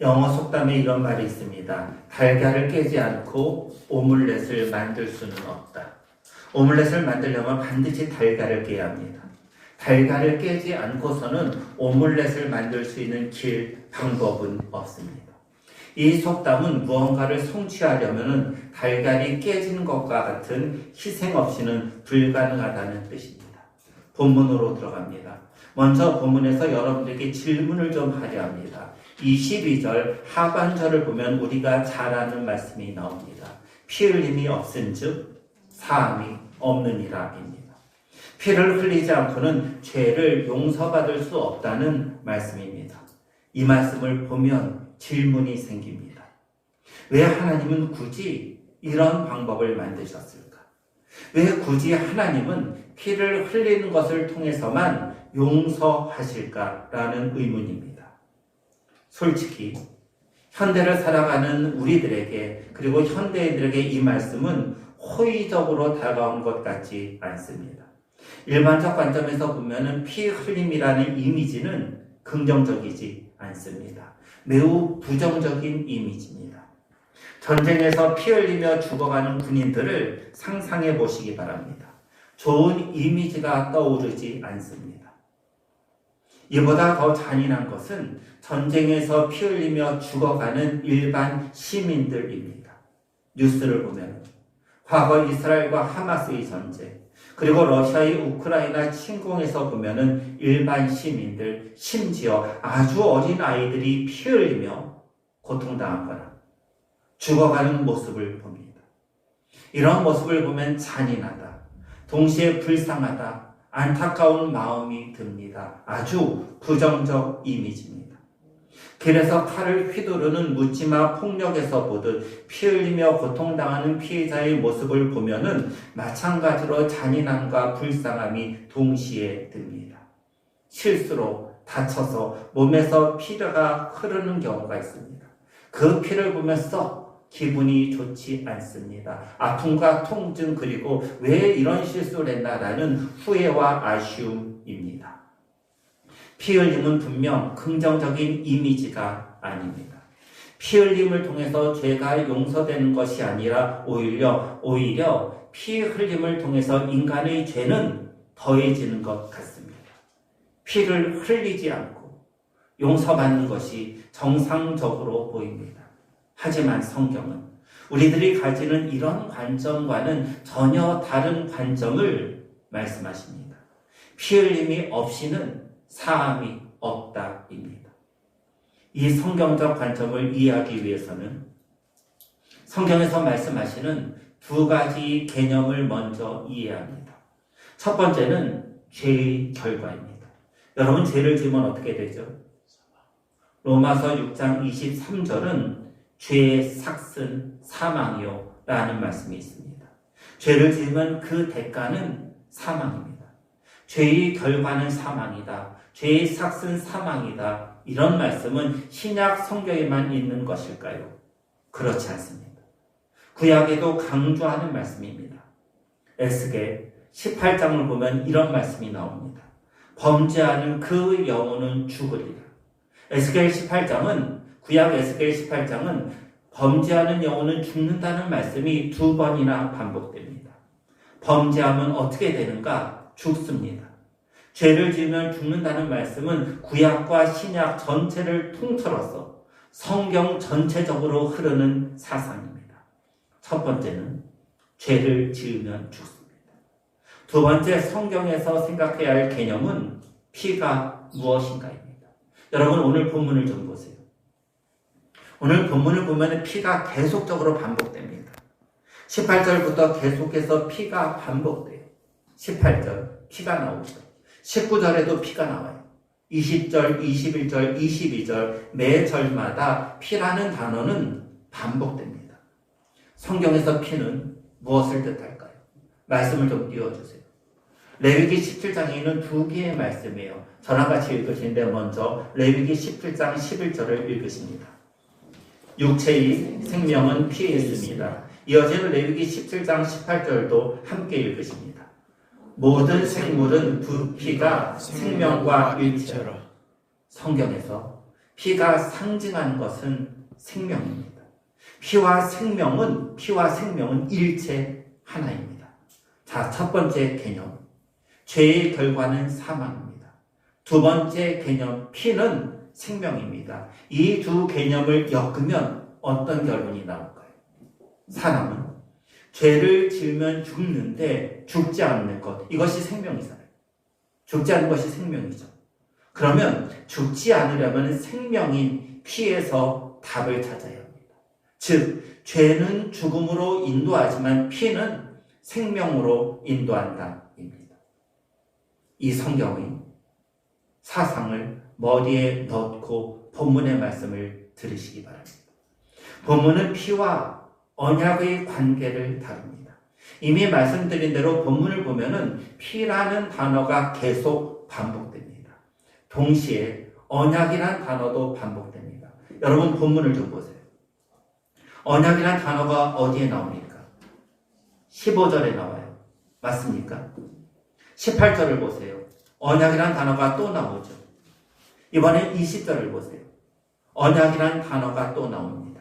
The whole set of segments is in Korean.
영어 속담에 이런 말이 있습니다. 달걀을 깨지 않고 오믈렛을 만들 수는 없다. 오믈렛을 만들려면 반드시 달걀을 깨야 합니다. 달걀을 깨지 않고서는 오믈렛을 만들 수 있는 길, 방법은 없습니다. 이 속담은 무언가를 성취하려면 달걀이 깨지는 것과 같은 희생 없이는 불가능하다는 뜻입니다. 본문으로 들어갑니다. 먼저 본문에서 여러분들에게 질문을 좀 하려 합니다. 22절 하반절을 보면 우리가 잘 아는 말씀이 나옵니다. 피 흘림이 없은 즉 사함이 없느니라입니다. 피를 흘리지 않고는 죄를 용서받을 수 없다는 말씀입니다. 이 말씀을 보면 질문이 생깁니다. 왜 하나님은 굳이 이런 방법을 만드셨을까? 왜 굳이 하나님은 피를 흘리는 것을 통해서만 용서하실까라는 의문입니다. 솔직히 현대를 살아가는 우리들에게 그리고 현대인들에게 이 말씀은 호의적으로 다가온 것 같지 않습니다. 일반적 관점에서 보면은 피 흘림이라는 이미지는 긍정적이지 않습니다. 매우 부정적인 이미지입니다. 전쟁에서 피 흘리며 죽어가는 군인들을 상상해 보시기 바랍니다. 좋은 이미지가 떠오르지 않습니다. 이보다 더 잔인한 것은 전쟁에서 피 흘리며 죽어가는 일반 시민들입니다. 뉴스를 보면 과거 이스라엘과 하마스의 전쟁, 그리고 러시아의 우크라이나 침공에서 보면은 일반 시민들, 심지어 아주 어린 아이들이 피 흘리며 고통당하거나 죽어가는 모습을 봅니다. 이런 모습을 보면 잔인하다. 동시에 불쌍하다. 안타까운 마음이 듭니다. 아주 부정적 이미지입니다. 길에서 칼을 휘두르는 묻지마 폭력에서 보듯 피 흘리며 고통당하는 피해자의 모습을 보면은 마찬가지로 잔인함과 불쌍함이 동시에 듭니다. 실수로 다쳐서 몸에서 피가 흐르는 경우가 있습니다. 그 피를 보면서 기분이 좋지 않습니다. 아픔과 통증 그리고 왜 이런 실수를 했나라는 후회와 아쉬움입니다. 피 흘림은 분명 긍정적인 이미지가 아닙니다. 피 흘림을 통해서 죄가 용서되는 것이 아니라 오히려 오히려 피 흘림을 통해서 인간의 죄는 더해지는 것 같습니다. 피를 흘리지 않고 용서받는 것이 정상적으로 보입니다. 하지만 성경은 우리들이 가지는 이런 관점과는 전혀 다른 관점을 말씀하십니다. 피 흘림이 없이는 사함이 없다입니다. 이 성경적 관점을 이해하기 위해서는 성경에서 말씀하시는 두 가지 개념을 먼저 이해합니다. 첫 번째는 죄의 결과입니다. 여러분 죄를 지으면 어떻게 되죠? 로마서 6장 23절은 죄의 삭슨 사망이요 라는 말씀이 있습니다. 죄를 지으면 그 대가는 사망입니다. 죄의 결과는 사망이다. 죄의 삭슨 사망이다. 이런 말씀은 신약 성경에만 있는 것일까요? 그렇지 않습니다. 구약에도 강조하는 말씀입니다. 에스겔 18장을 보면 이런 말씀이 나옵니다. 범죄하는 그 영혼은 죽으리라. 에스겔 18장은 구약 에스겔 18장은 범죄하는 영혼은 죽는다는 말씀이 두 번이나 반복됩니다. 범죄하면 어떻게 되는가? 죽습니다. 죄를 지으면 죽는다는 말씀은 구약과 신약 전체를 통틀어서 성경 전체적으로 흐르는 사상입니다. 첫 번째는 죄를 지으면 죽습니다. 두 번째 성경에서 생각해야 할 개념은 피가 무엇인가입니다. 여러분 오늘 본문을 좀 보세요. 오늘 본문을 보면 피가 계속적으로 반복됩니다. 18절부터 계속해서 피가 반복돼요. 18절 피가 나오죠. 19절에도 피가 나와요. 20절, 21절, 22절 매 절마다 피라는 단어는 반복됩니다. 성경에서 피는 무엇을 뜻할까요? 말씀을 좀 띄워주세요. 레위기 17장에 있는 두 개의 말씀이에요. 저랑 같이 읽으시는데 먼저 레위기 17장 11절을 읽으십니다. 육체의 생명은 피에 있습니다. 이어지는 레위기 17장 18절도 함께 읽으십니다. 모든 생물은 두 피가 생명과 일체로 성경에서 피가 상징한 것은 생명입니다. 피와 생명은 피와 생명은 일체 하나입니다. 자, 첫 번째 개념. 죄의 결과는 사망입니다. 두 번째 개념 피는 생명입니다. 이 두 개념을 엮으면 어떤 결론이 나올까요? 사람은 죄를 지으면 죽는데 죽지 않는 것 이것이 생명이잖아요. 죽지 않는 것이 생명이죠. 그러면 죽지 않으려면 생명인 피에서 답을 찾아야 합니다. 즉, 죄는 죽음으로 인도하지만 피는 생명으로 인도한다. 입니다. 이 성경의 사상을 머리에 넣고 본문의 말씀을 들으시기 바랍니다. 본문은 피와 언약의 관계를 다룹니다. 이미 말씀드린 대로 본문을 보면은 피라는 단어가 계속 반복됩니다. 동시에 언약이란 단어도 반복됩니다. 여러분 본문을 좀 보세요. 언약이란 단어가 어디에 나옵니까? 15절에 나와요. 맞습니까? 18절을 보세요. 언약이란 단어가 또 나오죠. 이번에 20절을 보세요. 언약이란 단어가 또 나옵니다.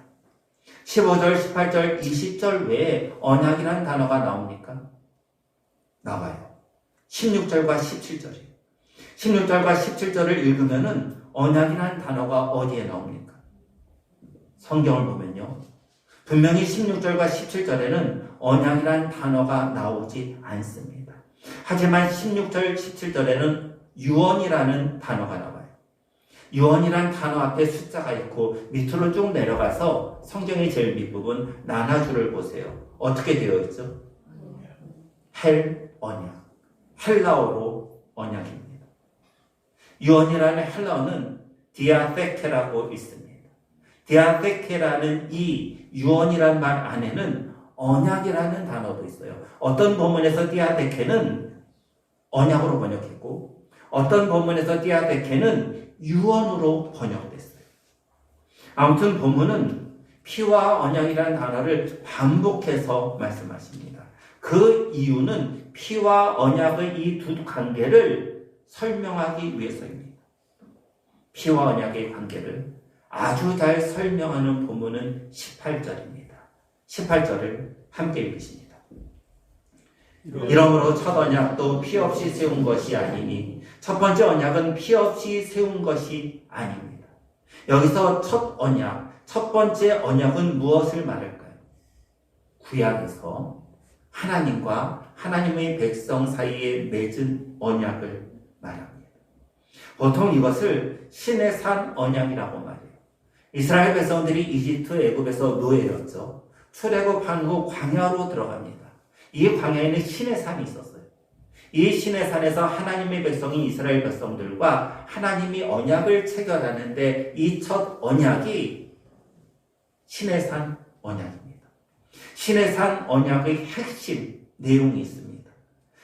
15절, 18절, 20절 외에 언약이란 단어가 나옵니까? 나와요. 16절과 17절이에요. 16절과 17절을 읽으면은 언약이란 단어가 어디에 나옵니까? 성경을 보면요. 분명히 16절과 17절에는 언약이란 단어가 나오지 않습니다. 하지만 16절, 17절에는 유언이라는 단어가 나와요. 유언이란 단어 앞에 숫자가 있고 밑으로 쭉 내려가서 성경의 제일 밑부분 나나주를 보세요. 어떻게 되어 있죠? 헬 언약. 헬라어로 언약입니다. 유언이라는 헬라어는 디아페케라고 있습니다. 디아페케라는 이 유언이란 말 안에는 언약이라는 단어도 있어요. 어떤 본문에서 디아데케는 언약으로 번역했고 어떤 본문에서 디아데케는 유언으로 번역됐어요. 아무튼 본문은 피와 언약이라는 단어를 반복해서 말씀하십니다. 그 이유는 피와 언약의 이 두 관계를 설명하기 위해서입니다. 피와 언약의 관계를 아주 잘 설명하는 본문은 18절입니다. 18절을 함께 읽으십니다. 이러므로 첫 언약도 피 없이 세운 것이 아니니 첫 번째 언약은 피 없이 세운 것이 아닙니다. 여기서 첫 언약, 첫 번째 언약은 무엇을 말할까요? 구약에서 하나님과 하나님의 백성 사이에 맺은 언약을 말합니다. 보통 이것을 신의 산 언약이라고 말해요. 이스라엘 백성들이 이집트 애굽에서 노예였죠. 출애굽한 후 광야로 들어갑니다. 이 광야에는 신의 산이 있었어요. 이 신의 산에서 하나님의 백성이 이스라엘 백성들과 하나님이 언약을 체결하는데 이 첫 언약이 신의 산 언약입니다. 신의 산 언약의 핵심 내용이 있습니다.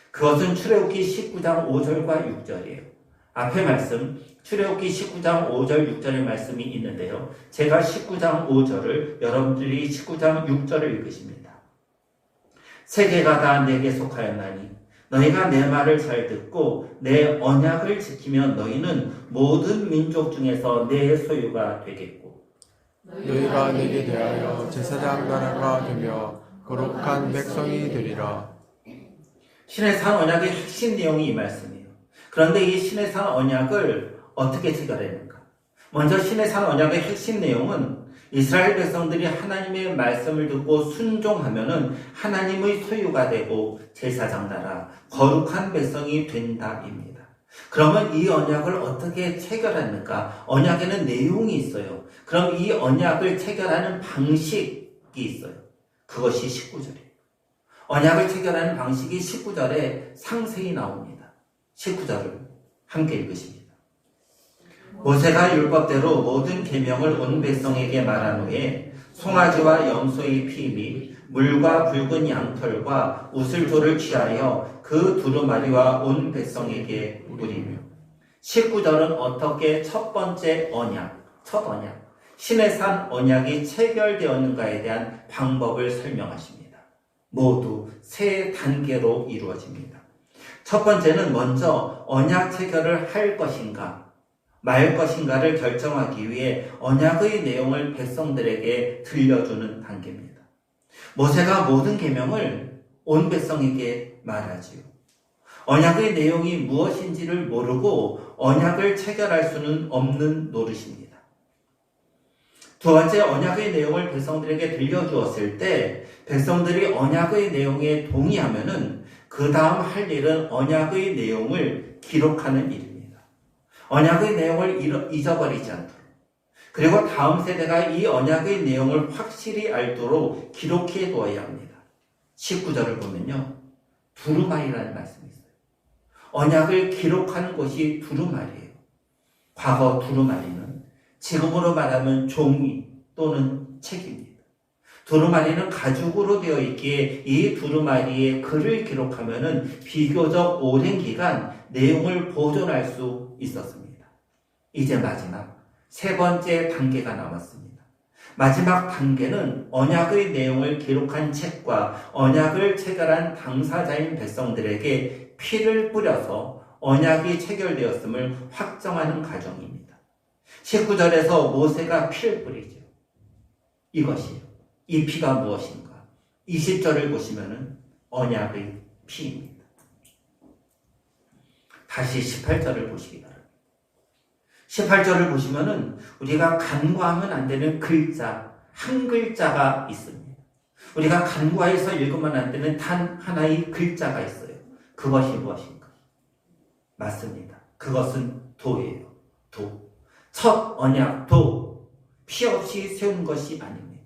그것은 출애굽기 19장 5절과 6절이에요. 앞에 말씀 출애굽기 19장 5절 6절의 말씀이 있는데요. 제가 19장 5절을 여러분들이 19장 6절을 읽으십니다. 세계가 다 내게 속하였나니 너희가 내 말을 잘 듣고 내 언약을 지키면 너희는 모든 민족 중에서 내 소유가 되겠고 너희가 내게 대하여 제사장 나라가 되며 거룩한 백성이 되리라. 신의 산 언약의 핵심 내용이 이 말씀이에요. 그런데 이 신의 산 언약을 어떻게 체결했는가? 먼저 신의 산 언약의 핵심 내용은 이스라엘 백성들이 하나님의 말씀을 듣고 순종하면은 하나님의 소유가 되고 제사장 나라 거룩한 백성이 된다입니다. 그러면 이 언약을 어떻게 체결했는가? 언약에는 내용이 있어요. 그럼 이 언약을 체결하는 방식이 있어요. 그것이 19절이에요. 언약을 체결하는 방식이 19절에 상세히 나옵니다. 19절을 함께 읽으십니다. 모세가 율법대로 모든 계명을 온 백성에게 말한 후에 송아지와 염소의 피 및 물과 붉은 양털과 우슬돌을 취하여 그 두루마리와 온 백성에게 뿌리며 19절은 어떻게 첫 번째 언약, 첫 언약, 신의 산 언약이 체결되었는가에 대한 방법을 설명하십니다. 모두 세 단계로 이루어집니다. 첫 번째는 먼저 언약 체결을 할 것인가, 말 것인가를 결정하기 위해 언약의 내용을 백성들에게 들려주는 단계입니다. 모세가 모든 계명을 온 백성에게 말하지요. 언약의 내용이 무엇인지를 모르고 언약을 체결할 수는 없는 노릇입니다. 두 번째 언약의 내용을 백성들에게 들려주었을 때 백성들이 언약의 내용에 동의하면은 그 다음 할 일은 언약의 내용을 기록하는 일입니다. 언약의 내용을 잊어버리지 않도록 그리고 다음 세대가 이 언약의 내용을 확실히 알도록 기록해 두어야 합니다. 19절을 보면요. 두루마리라는 말씀이 있어요. 언약을 기록하는 곳이 두루마리예요. 과거 두루마리는 지금으로 말하면 종이 또는 책입니다. 두루마리는 가죽으로 되어 있기에 이 두루마리에 글을 기록하면은 비교적 오랜 기간 내용을 보존할 수 있었습니다. 이제 마지막 세 번째 단계가 남았습니다. 마지막 단계는 언약의 내용을 기록한 책과 언약을 체결한 당사자인 백성들에게 피를 뿌려서 언약이 체결되었음을 확정하는 과정입니다. 19절에서 모세가 피를 뿌리죠. 이것이요. 이 피가 무엇인가? 20절을 보시면은 언약의 피입니다. 다시 18절을 보시기 바랍니다. 18절을 보시면은 우리가 간과하면 안 되는 글자, 한 글자가 있습니다. 우리가 간과해서 읽으면 안 되는 단 하나의 글자가 있어요. 그것이 무엇인가? 맞습니다. 그것은 도예요. 도. 첫 언약 도 피 없이 세운 것이 아닙니다.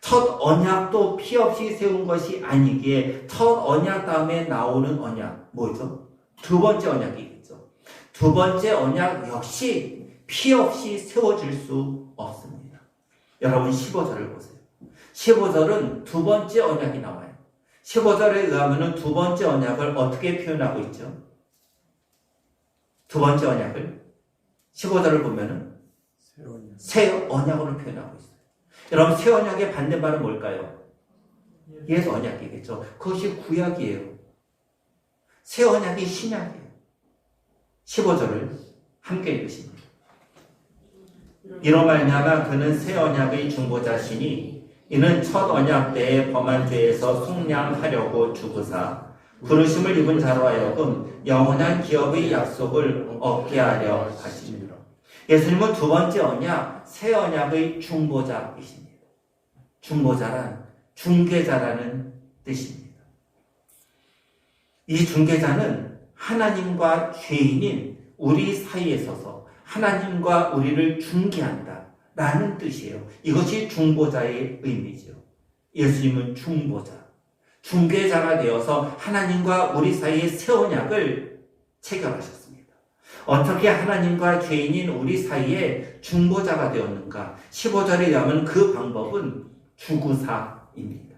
첫 언약도 피 없이 세운 것이 아니기에 첫 언약 다음에 나오는 언약 뭐죠? 두 번째 언약이겠죠. 두 번째 언약 역시 피 없이 세워질 수 없습니다. 여러분 15절을 보세요. 15절은 두 번째 언약이 나와요. 15절에 의하면 두 번째 언약을 어떻게 표현하고 있죠? 두 번째 언약을 15절을 보면은 새로운 새 언약으로 표현하고 있어요. 여러분 새 언약의 반대말은 뭘까요? 옛 언약이겠죠. 그것이 구약이에요. 새 언약이 신약이에요. 15절을 함께 읽으십니다. 이로 말미암아 그는 새 언약의 중보자시니 이는 첫 언약 때에 범한 죄에서 속량하려고 죽으사 부르심을 입은 자로 하여금 영원한 기업의 약속을 얻게 하려 하십니다. 예수님은 두 번째 언약, 새 언약의 중보자이십니다. 중보자란 중개자라는 뜻입니다. 이 중개자는 하나님과 죄인인 우리 사이에 서서 하나님과 우리를 중개한다. 라는 뜻이에요. 이것이 중보자의 의미죠. 예수님은 중보자, 중개자가 되어서 하나님과 우리 사이의 새 언약을 체결하셨습니다. 어떻게 하나님과 죄인인 우리 사이에 중보자가 되었는가? 15절에 의하면 그 방법은 주구사입니다.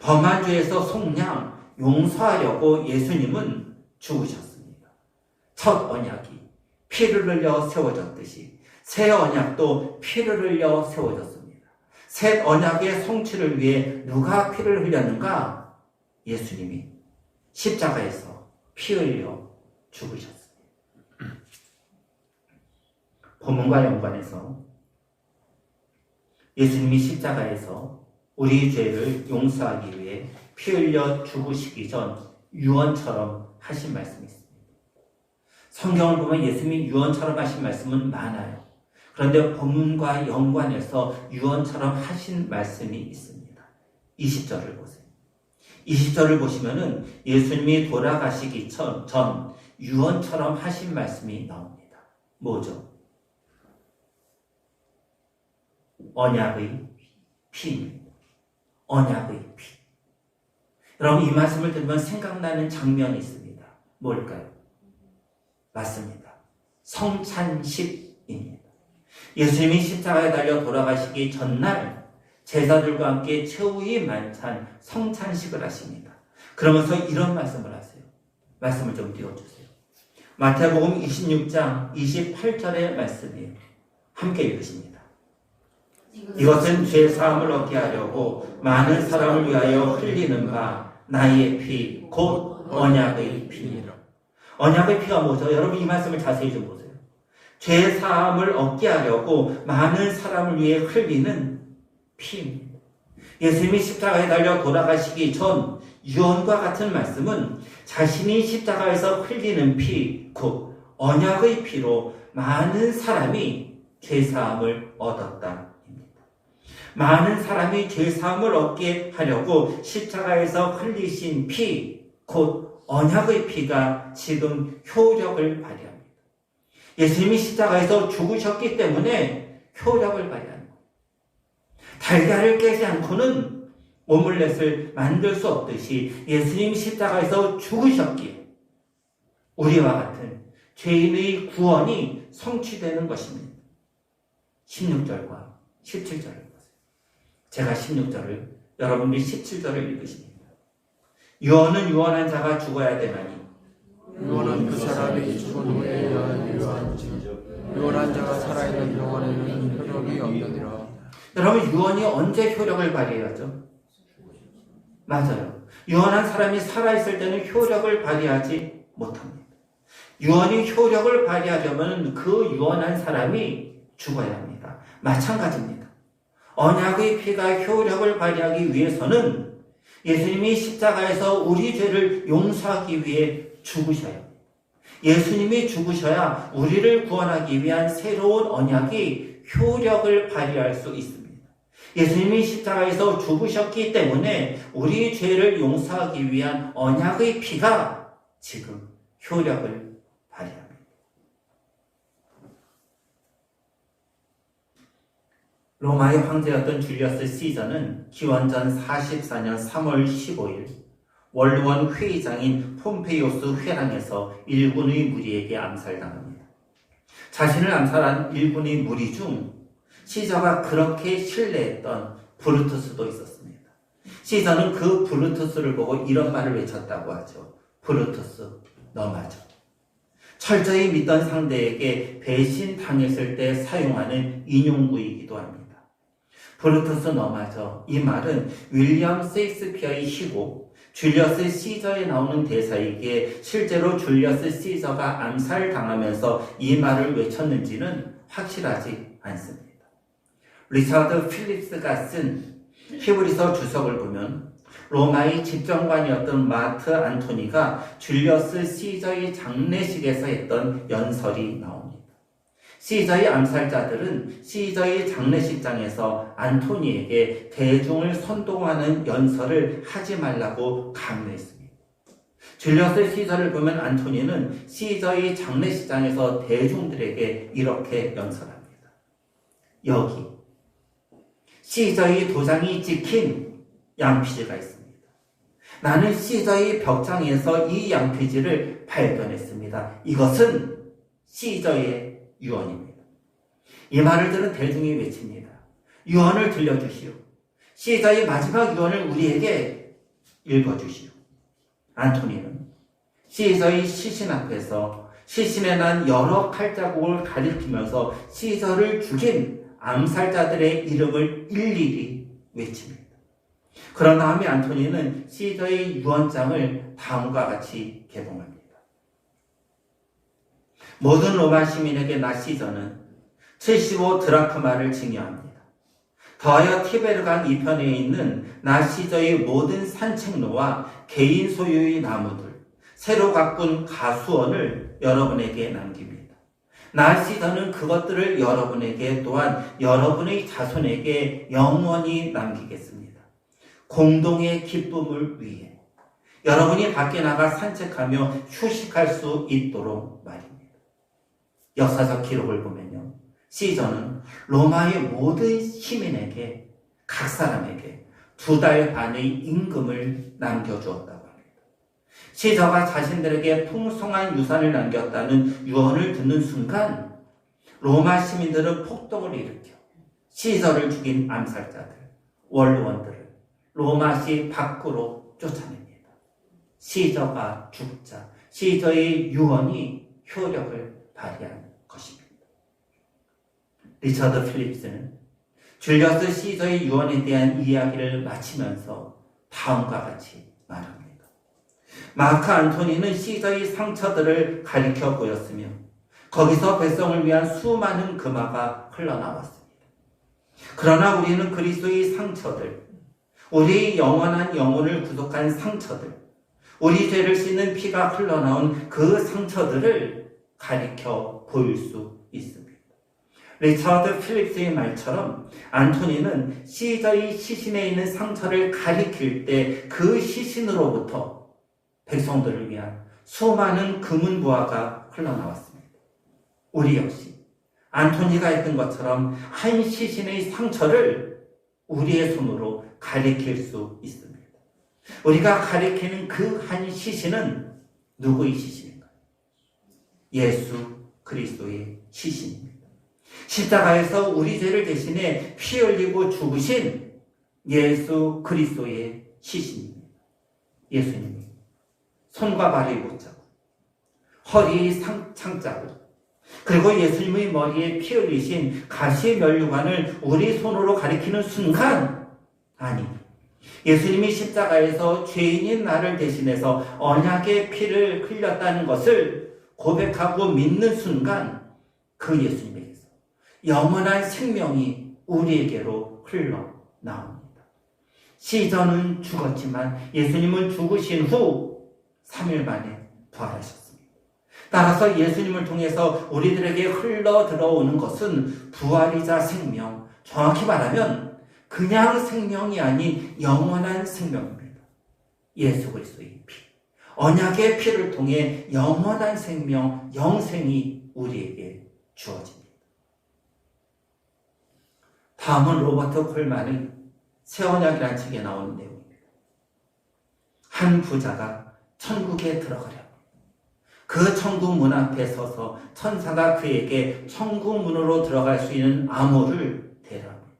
범한 죄에서 속량, 용서하려고 예수님은 죽으셨습니다. 첫 언약이 피를 흘려 세워졌듯이 새 언약도 피를 흘려 세워졌습니다. 새 언약의 성취를 위해 누가 피를 흘렸는가? 예수님이 십자가에서 피 흘려 죽으셨습니다. 본문과 연관해서 예수님이 십자가에서 우리 죄를 용서하기 위해 피 흘려 죽으시기 전 유언처럼 하신 말씀이 있습니다. 성경을 보면 예수님이 유언처럼 하신 말씀은 많아요. 그런데 본문과 연관해서 유언처럼 하신 말씀이 있습니다. 20절을 보세요. 20절을 보시면은 예수님이 돌아가시기 전, 전 유언처럼 하신 말씀이 나옵니다. 뭐죠? 언약의 피입니다. 언약의 피. 여러분 이 말씀을 들으면 생각나는 장면이 있습니다. 뭘까요? 맞습니다. 성찬식입니다. 예수님이 십자가에 달려 돌아가시기 전날 제자들과 함께 최후의 만찬 성찬식을 하십니다. 그러면서 이런 말씀을 하세요. 말씀을 좀 띄워주세요. 마태복음 26장 28절의 말씀이에요. 함께 읽으십니다. 이것은 죄 사함을 얻게 하려고 많은 사람을 위하여 흘리는 바 나의 피 곧 언약의 피니라. 언약의 피가 뭐죠? 여러분 이 말씀을 자세히 좀 보세요. 죄 사함을 얻게 하려고 많은 사람을 위해 흘리는 피입니다. 예수님이 십자가에 달려 돌아가시기 전 유언과 같은 말씀은 자신이 십자가에서 흘리는 피, 곧 언약의 피로 많은 사람이 죄 사함을 얻었다. 많은 사람이 죄 사함을 얻게 하려고 십자가에서 흘리신 피, 곧 언약의 피가 지금 효력을 발휘합니다. 예수님이 십자가에서 죽으셨기 때문에 효력을 발휘합니다. 달걀을 깨지 않고는 오믈렛을 만들 수 없듯이 예수님 십자가에서 죽으셨기에 우리와 같은 죄인의 구원이 성취되는 것입니다. 16절과 17절을 보세요. 제가 16절을 여러분들이 17절을 읽으십니다. 유언은 유언한 자가 죽어야 되나니 유언은 그 사람이 죽은 후에 유언지 유언한 자가 살아있는 동안에는 효력이 없느니라 여러분 유언이 언제 효력을 발휘하죠? 맞아요. 유언한 사람이 살아있을 때는 효력을 발휘하지 못합니다. 유언이 효력을 발휘하려면 그 유언한 사람이 죽어야 합니다. 마찬가지입니다. 언약의 피가 효력을 발휘하기 위해서는 예수님이 십자가에서 우리 죄를 용서하기 위해 합니다. 예수님이 죽으셔야 우리를 구원하기 위한 새로운 언약이 효력을 발휘할 수 있습니다. 예수님이 십자가에서 죽으셨기 때문에 우리 죄를 용서하기 위한 언약의 피가 지금 효력을 발휘합니다. 로마의 황제였던 줄리어스 시저는 기원전 44년 3월 15일 원로원 회의장인 폼페이오스 회랑에서 일군의 무리에게 암살당합니다. 자신을 암살한 일군의 무리 중 시저가 그렇게 신뢰했던 브루투스도 있었습니다. 시저는 그 브루투스를 보고 이런 말을 외쳤다고 하죠. 브루투스, 너 맞아. 철저히 믿던 상대에게 배신 당했을 때 사용하는 인용구이기도 합니다. 브루투스 너 맞아. 이 말은 윌리엄 세익스피어의 시고 줄리어스 시저에 나오는 대사이기에 실제로 줄리어스 시저가 암살당하면서 이 말을 외쳤는지는 확실하지 않습니다. 리차드 필립스가 쓴 히브리서 주석을 보면 로마의 집정관이었던 마트 안토니가 줄리어스 시저의 장례식에서 했던 연설이 나옵니다. 시저의 암살자들은 시저의 장례식장에서 안토니에게 대중을 선동하는 연설을 하지 말라고 강요했습니다. 줄리어스 시저를 보면 안토니는 시저의 장례식장에서 대중들에게 이렇게 연설합니다. 여기 시저의 도장이 찍힌 양피지가 있습니다. 나는 시저의 벽장에서 이 양피지를 발견했습니다. 이것은 시저의 유언입니다. 이 말을 들은 대중이 외칩니다. 유언을 들려주시오. 시저의 마지막 유언을 우리에게 읽어주시오. 안토니는 시저의 시신 앞에서 시신에 난 여러 칼자국을 가리키면서 시저를 죽인 암살자들의 이름을 일일이 외칩니다. 그런 다음에 안토니는 시저의 유언장을 다음과 같이 개봉합니다. 모든 로마 시민에게 나 시저는 75 드라크마를 증여합니다. 더하여 티베르강 이편에 있는 나 시저의 모든 산책로와 개인 소유의 나무들, 새로 가꾼 가수원을 여러분에게 남깁니다. 나 시저는 그것들을 여러분에게 또한 여러분의 자손에게 영원히 남기겠습니다. 공동의 기쁨을 위해 여러분이 밖에 나가 산책하며 휴식할 수 있도록 말입니다. 역사적 기록을 보면요. 시저는 로마의 모든 시민에게 각 사람에게 두 달 반의 임금을 남겨주었다고 합니다. 시저가 자신들에게 풍성한 유산을 남겼다는 유언을 듣는 순간 로마 시민들은 폭동을 일으켜 시저를 죽인 암살자들, 원로원들을 로마시 밖으로 쫓아냅니다. 시저가 죽자 시저의 유언이 효력을 발휘한 것입니다. 리처드 필립스는 줄리어스 시저의 유언에 대한 이야기를 마치면서 다음과 같이 말합니다. 마크 안토니는 시저의 상처들을 가리켜 보였으며 거기서 백성을 위한 수많은 금화가 흘러나왔습니다. 그러나 우리는 그리스도의 상처들, 우리 영원한 영혼을 구속한 상처들, 우리 죄를 씻는 피가 흘러나온 그 상처들을 가리켜 보일 수 있습니다. 리차드 필립스의 말처럼 안토니는 시저의 시신에 있는 상처를 가리킬 때 그 시신으로부터 백성들을 위한 수많은 금은 부화가 흘러나왔습니다. 우리 역시 안토니가 했던 것처럼 한 시신의 상처를 우리의 손으로 가리킬 수 있습니다. 우리가 가리키는 그 한 시신은 누구의 시신인가요? 예수 그리스도의 시신입니다. 십자가에서 우리 죄를 대신해 피 흘리고 죽으신 예수 그리스도의 시신입니다. 예수님이 손과 발이 못자고 허리 상, 창자고 그리고 예수님의 머리에 피 흘리신 가시 면류관을 우리 손으로 가리키는 순간 아니 예수님이 십자가에서 죄인인 나를 대신해서 언약의 피를 흘렸다는 것을 고백하고 믿는 순간 그 예수님에게서 영원한 생명이 우리에게로 흘러 나옵니다. 시전은 죽었지만 예수님은 죽으신 후 3일 만에 부활하셨습니다. 따라서 예수님을 통해서 우리들에게 흘러 들어오는 것은 부활이자 생명, 정확히 말하면 그냥 생명이 아닌 영원한 생명입니다. 예수 그리스도의 피. 언약의 피를 통해 영원한 생명, 영생이 우리에게 주어집니다. 다음은 로버트 콜만의 새 언약이라는 책에 나오는 내용입니다. 한 부자가 천국에 들어가려 그 천국 문 앞에 서서 천사가 그에게 천국 문으로 들어갈 수 있는 암호를 대라합니다.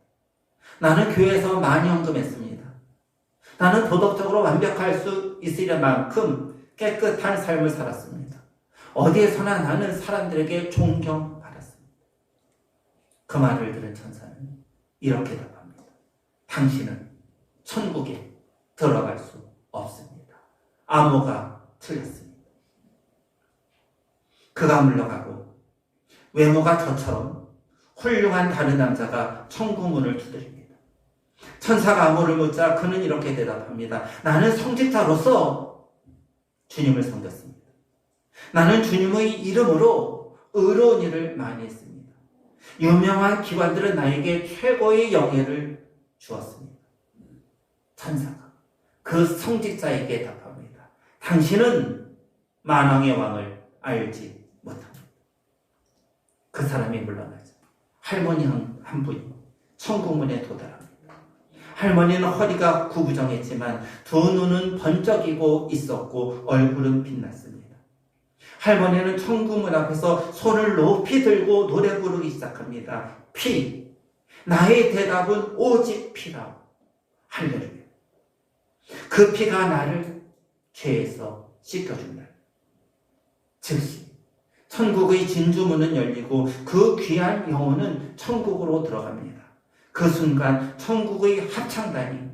나는 교회에서 많이 헌금했습니다. 나는 도덕적으로 완벽할 수 있을 만큼 깨끗한 삶을 살았습니다. 어디에서나 나는 사람들에게 존경받았습니다. 그 말을 들은 천사는 이렇게 답합니다. 당신은 천국에 들어갈 수 없습니다. 암호가 틀렸습니다. 그가 물러가고 외모가 저처럼 훌륭한 다른 남자가 천국 문을 두드립니다. 천사가 암호를 묻자 그는 이렇게 대답합니다. 나는 성직자로서 주님을 섬겼습니다. 나는 주님의 이름으로 의로운 일을 많이 했습니다. 유명한 기관들은 나에게 최고의 영예를 주었습니다. 천사가 그 성직자에게 답합니다. 당신은 만왕의 왕을 알지 못합니다. 그 사람이 물러나죠. 할머니 한, 한 분이 천국문에 도달합니다. 할머니는 허리가 구부정했지만 두 눈은 번쩍이고 있었고 얼굴은 빛났습니다. 할머니는 천국문 앞에서 손을 높이 들고 노래 부르기 시작합니다. 피. 나의 대답은 오직 피라. 할렐루야. 그 피가 나를 죄에서 씻겨준다. 즉시 천국의 진주문은 열리고 그 귀한 영혼은 천국으로 들어갑니다. 그 순간 천국의 합창단이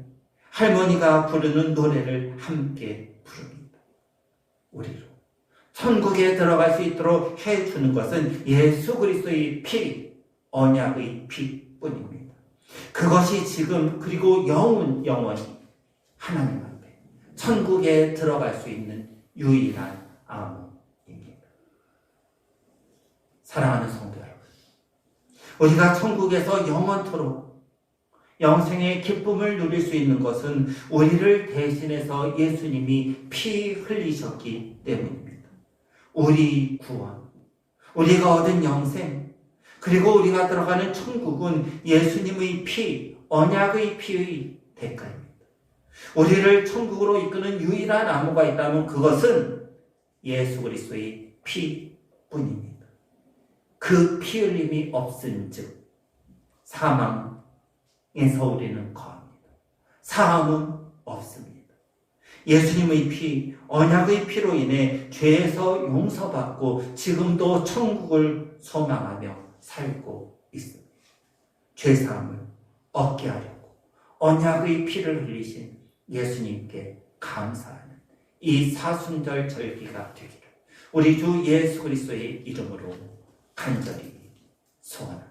할머니가 부르는 노래를 함께 부릅니다. 우리로 천국에 들어갈 수 있도록 해주는 것은 예수 그리스도의 피, 언약의 피뿐입니다. 그것이 지금 그리고 영원 영원히 하나님 앞에 천국에 들어갈 수 있는 유일한 암호입니다. 사랑하는 성도 여러분, 우리가 천국에서 영원토록 영생의 기쁨을 누릴 수 있는 것은 우리를 대신해서 예수님이 피 흘리셨기 때문입니다. 우리 구원, 우리가 얻은 영생, 그리고 우리가 들어가는 천국은 예수님의 피, 언약의 피의 대가입니다. 우리를 천국으로 이끄는 유일한 암호가 있다면 그것은 예수 그리스도의 피뿐입니다. 그 피 흘림이 없은 즉 사망에서 우리는 거합니다. 사함은 없습니다. 예수님의 피, 언약의 피로 인해 죄에서 용서받고 지금도 천국을 소망하며 살고 있습니다. 죄사함을 얻게 하려고 언약의 피를 흘리신 예수님께 감사하는 이 사순절 절기가 되기를 우리 주 예수 그리스도의 이름으로 간절히 소원합니다.